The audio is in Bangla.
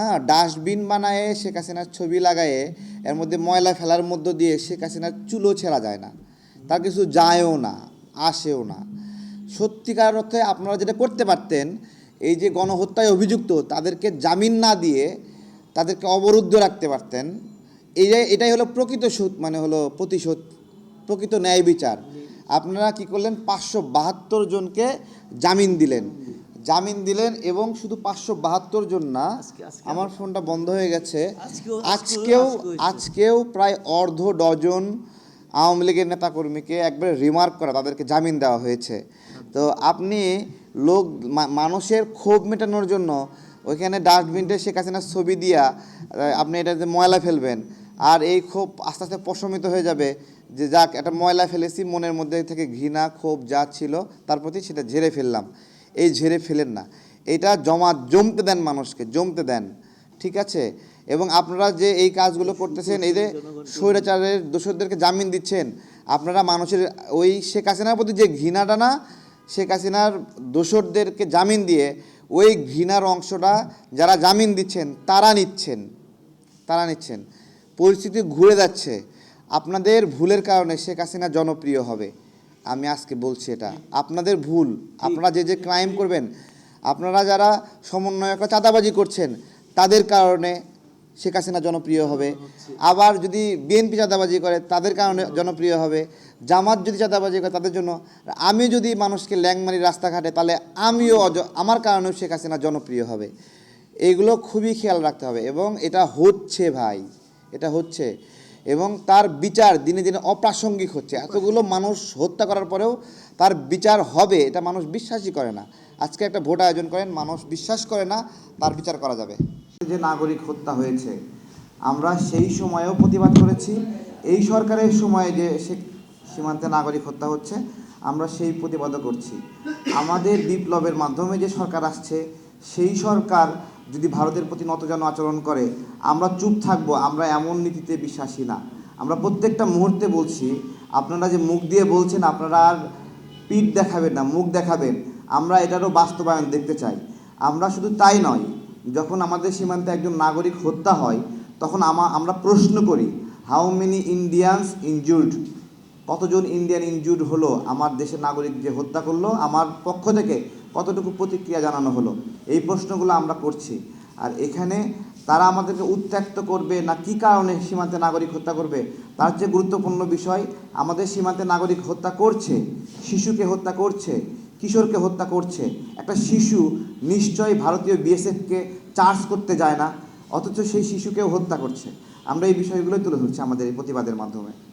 হ্যাঁ ডাস্টবিন বানায়ে শেখ হাসিনার ছবি লাগায়ে এর মধ্যে ময়লা ফেলার মধ্য দিয়ে শেখ হাসিনার চুলো ছেঁড়া যায় না। তার কিছু যায়ও না, আসেও না। সত্যিকার অর্থে আপনারা যেটা করতে পারতেন, এই যে গণহত্যায় অভিযুক্ত, তাদেরকে জামিন না দিয়ে তাদেরকে অবরুদ্ধ রাখতে পারতেন। এই যে এটাই হলো প্রকৃত সুদ মানে হলো প্রতিশোধ, প্রকৃত ন্যায় বিচার। আপনারা কি করলেন? পাঁচশো বাহাত্তর জনকে জামিন দিলেন। জামিন দিলেন এবং শুধু পাঁচশো বাহাত্তর জন না আমার ফোনটা বন্ধ হয়ে গেছে। আজকেও- আজকেও প্রায় অর্ধ ডজন আওয়ামী লীগের নেতাকর্মীকে একবারে রিমার্ক করা তাদেরকে জামিন দেওয়া হয়েছে। তো আপনি লোক মানুষের ক্ষোভ মেটানোর জন্য ওইখানে ডাস্টবিনটা শেখ হাসিনার ছবি দিয়া আপনি এটাতে ময়লা ফেলবেন আর এই ক্ষোভ আস্তে আস্তে প্রশমিত হয়ে যাবে যে যাক একটা ময়লা ফেলেছি মনের মধ্যে থেকে ঘৃণা ক্ষোভ যা ছিল তার প্রতি সেটা ঝেড়ে ফেললাম। এই ঝেড়ে ফেলেন না। এটা জমা জমতে দেন মানুষকে, জমতে দেন, ঠিক আছে? এবং আপনারা যে এই কাজগুলো করতেছেন, এই যে স্বৈরাচারের দোষরদেরকে জামিন দিচ্ছেন, আপনারা মানুষের ওই শেখ হাসিনার প্রতি যে ঘৃণাটা না, শেখ হাসিনার দোষরদেরকে জামিন দিয়ে ওই ঘৃণার অংশটা যারা জামিন দিচ্ছেন, তারা নিচ্ছেন তারা নিচ্ছেন। পরিস্থিতি ঘুরে যাচ্ছে। আপনাদের ভুলের কারণে শেখ হাসিনা জনপ্রিয় হবে। আমি আজকে বলছি এটা। আপনাদের ভুল। আপনারা যে যে ক্রাইম করবেন, আপনারা যারা সমন্বয়করা চাঁদাবাজি করছেন, তাদের কারণে শেখ হাসিনা জনপ্রিয় হবে। আবার যদি বিএনপি চাঁদাবাজি করে, তাদের কারণে জনপ্রিয় হবে। জামাত যদি চাঁদাবাজি করে, তাদের জন্য। আমি যদি মানুষকে ল্যাংমারি রাস্তাঘাটে, তাহলে আমিও আমার কারণেও শেখ হাসিনা জনপ্রিয় হবে। এইগুলো খুবই খেয়াল রাখতে হবে এবং এটা হচ্ছে ভাই, এটা হচ্ছে। এবং তার বিচার দিনে দিনে অপ্রাসঙ্গিক হচ্ছে। এতগুলো মানুষ হত্যা করার পরেও তার বিচার হবে, এটা মানুষ বিশ্বাসই করে না। আজকে একটা ভোট আয়োজন করেন, মানুষ বিশ্বাস করে না, তার বিচার করা যাবে। যে নাগরিক হত্যা হয়েছে, আমরা সেই সময়েও প্রতিবাদ করেছি। এই সরকারের সময়ে যে সে সীমান্তে নাগরিক হত্যা হচ্ছে, আমরা সেই প্রতিবাদও করছি। আমাদের বিপ্লবের মাধ্যমে যে সরকার আসছে, সেই সরকার যদি ভারতের প্রতি নতজান আচরণ করে, আমরা চুপ থাকব, আমরা এমন নীতিতে বিশ্বাসী না। আমরা প্রত্যেকটা মুহূর্তে বলছি, আপনারা যে মুখ দিয়ে বলছেন, আপনারা আর পিঠ দেখাবেন না, মুখ দেখাবেন। আমরা এটারও বাস্তবায়ন দেখতে চাই। আমরা শুধু তাই নয়, যখন আমাদের সীমান্তে একজন নাগরিক হত্যা হয়, তখন আমা, আমরা প্রশ্ন করি হাউ মেনি ইন্ডিয়ানস ইনজুর্ড কতজন ইন্ডিয়ান ইনজুর্ড হলো? আমার দেশের নাগরিক যে হত্যা করল, আমার পক্ষ থেকে কতটুকু প্রতিক্রিয়া জানানো হলো? এই প্রশ্নগুলো আমরা করছি। আর এখানে তারা আমাদেরকে উত্ত্যক্ত করবে না কি কারণে সীমান্তে নাগরিক হত্যা করবে? তার চেয়ে গুরুত্বপূর্ণ বিষয়, আমাদের সীমান্তে নাগরিক হত্যা করছে, শিশুকে হত্যা করছে, কিশোরকে হত্যা করছে। একটা শিশু নিশ্চয়ই ভারতীয় বিএসএফকে চার্জ করতে যায় না, অথচ সেই শিশুকেও হত্যা করছে। আমরা এই বিষয়গুলোই তুলে ধরছি আমাদের এই প্রতিবাদের মাধ্যমে।